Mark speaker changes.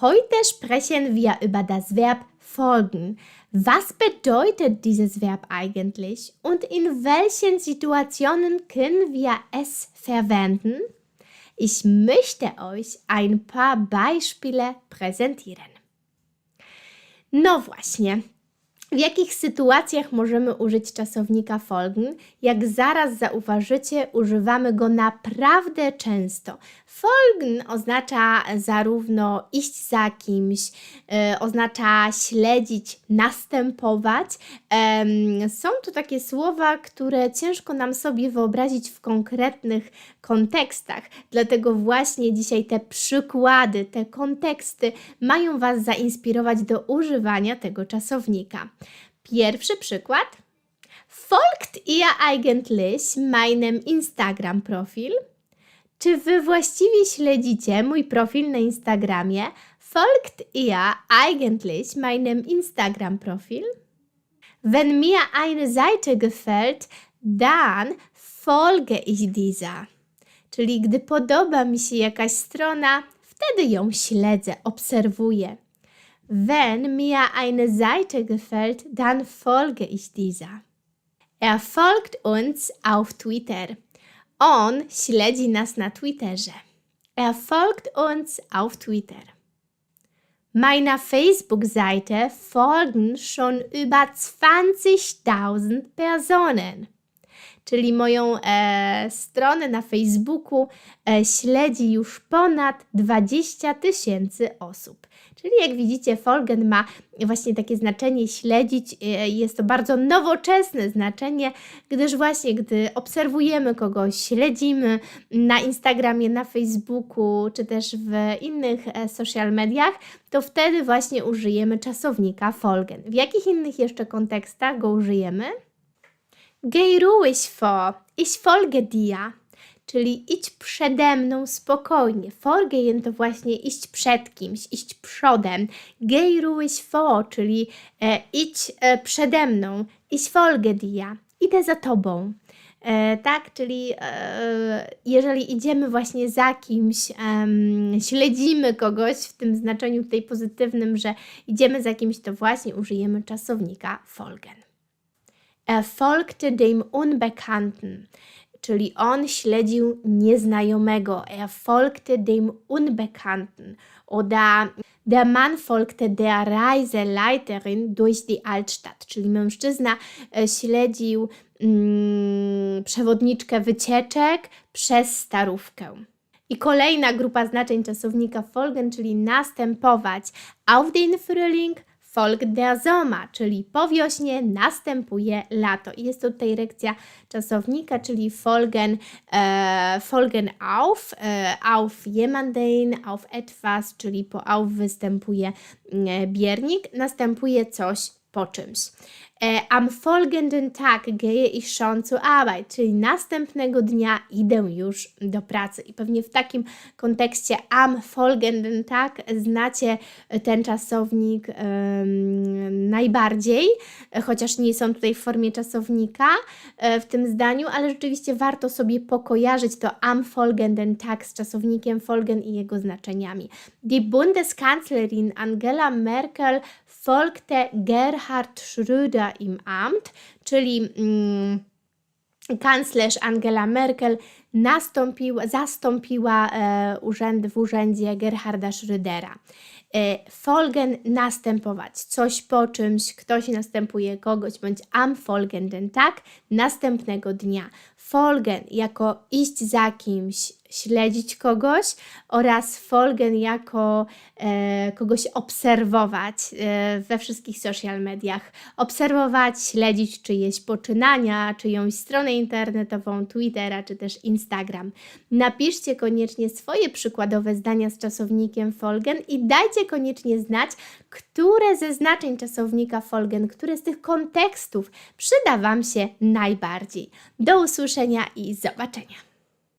Speaker 1: Heute sprechen wir über das Verb folgen. Was bedeutet dieses Verb eigentlich und in welchen Situationen können wir es verwenden? Ich möchte euch ein paar Beispiele präsentieren. No właśnie. W jakich sytuacjach możemy użyć czasownika folgen? Jak zaraz zauważycie, używamy go naprawdę często. Folgen oznacza zarówno iść za kimś, e, oznacza śledzić, następować. Są to takie słowa, które ciężko nam sobie wyobrazić w konkretnych kontekstach. Dlatego właśnie dzisiaj te przykłady, te konteksty mają Was zainspirować do używania tego czasownika. Pierwszy przykład. Folgt ihr eigentlich meinem Instagram-Profil? Czy Wy właściwie śledzicie mój profil na Instagramie? Folgt ihr eigentlich meinem Instagram-Profil? Wenn mir eine Seite gefällt, dann folge ich dieser. Czyli gdy podoba mi się jakaś strona, wtedy ją śledzę, obserwuję. Wenn mir eine Seite gefällt, dann folge ich dieser. Er folgt uns auf Twitter. On śledzi nas na Twitterze. Er folgt uns auf Twitter. Meiner Facebook-Seite folgen schon über 20.000 Personen. Czyli moją e, stronę na Facebooku e, śledzi już ponad 20 tysięcy osób. Czyli jak widzicie, folgen ma właśnie takie znaczenie śledzić. e, Jest to bardzo nowoczesne znaczenie, gdyż właśnie gdy obserwujemy kogoś, śledzimy na Instagramie, na Facebooku czy też w innych e, social mediach, to wtedy właśnie użyjemy czasownika folgen. W jakich innych jeszcze kontekstach go użyjemy? Ruhig vor, ich folge dir. Czyli idź przede mną spokojnie. Vorgehen to właśnie iść przed kimś, iść przodem. Ruhig vor, czyli e, idź e, przede mną. Ich folge dir. Idę za tobą. E, tak, czyli e, jeżeli idziemy właśnie za kimś, em, śledzimy kogoś w tym znaczeniu tutaj pozytywnym, że idziemy za kimś, to właśnie użyjemy czasownika folgen. Er folgte dem Unbekannten, czyli on śledził nieznajomego. Er folgte dem Unbekannten. Oder der Mann folgte der Reiseleiterin durch die Altstadt, czyli mężczyzna e, śledził mm, przewodniczkę wycieczek przez starówkę. I kolejna grupa znaczeń czasownika folgen, czyli następować. Auf den Frühling folgt der czyli po wiośnie następuje lato. Jest tutaj rekcja czasownika, czyli folgen, e, folgen auf, e, auf jemanden, auf etwas, czyli po auf występuje e, biernik, następuje coś po czymś. E, am folgenden Tag gehe ich schon zur Arbeit, czyli następnego dnia idę już do pracy. I pewnie w takim kontekście am folgenden Tag znacie ten czasownik em, najbardziej, chociaż nie są tutaj w formie czasownika e, w tym zdaniu, ale rzeczywiście warto sobie pokojarzyć to am folgenden Tag z czasownikiem folgen i jego znaczeniami. Die Bundeskanzlerin Angela Merkel folgte Gerhard Schröder im Amt, czyli mm, kanclerz Angela Merkel nastąpiła, zastąpiła e, urzęd, w urzędzie Gerharda Schrödera. E, folgen następować, coś po czymś, ktoś następuje kogoś, bądź am folgenden, tak? Następnego dnia. Folgen jako iść za kimś, śledzić kogoś oraz folgen jako e, kogoś obserwować e, we wszystkich social mediach. Obserwować, śledzić czyjeś poczynania, czyjąś stronę internetową, Twittera czy też Instagram. Napiszcie koniecznie swoje przykładowe zdania z czasownikiem folgen i dajcie koniecznie znać, które ze znaczeń czasownika folgen, które z tych kontekstów przyda Wam się najbardziej. Do usłyszenia i zobaczenia.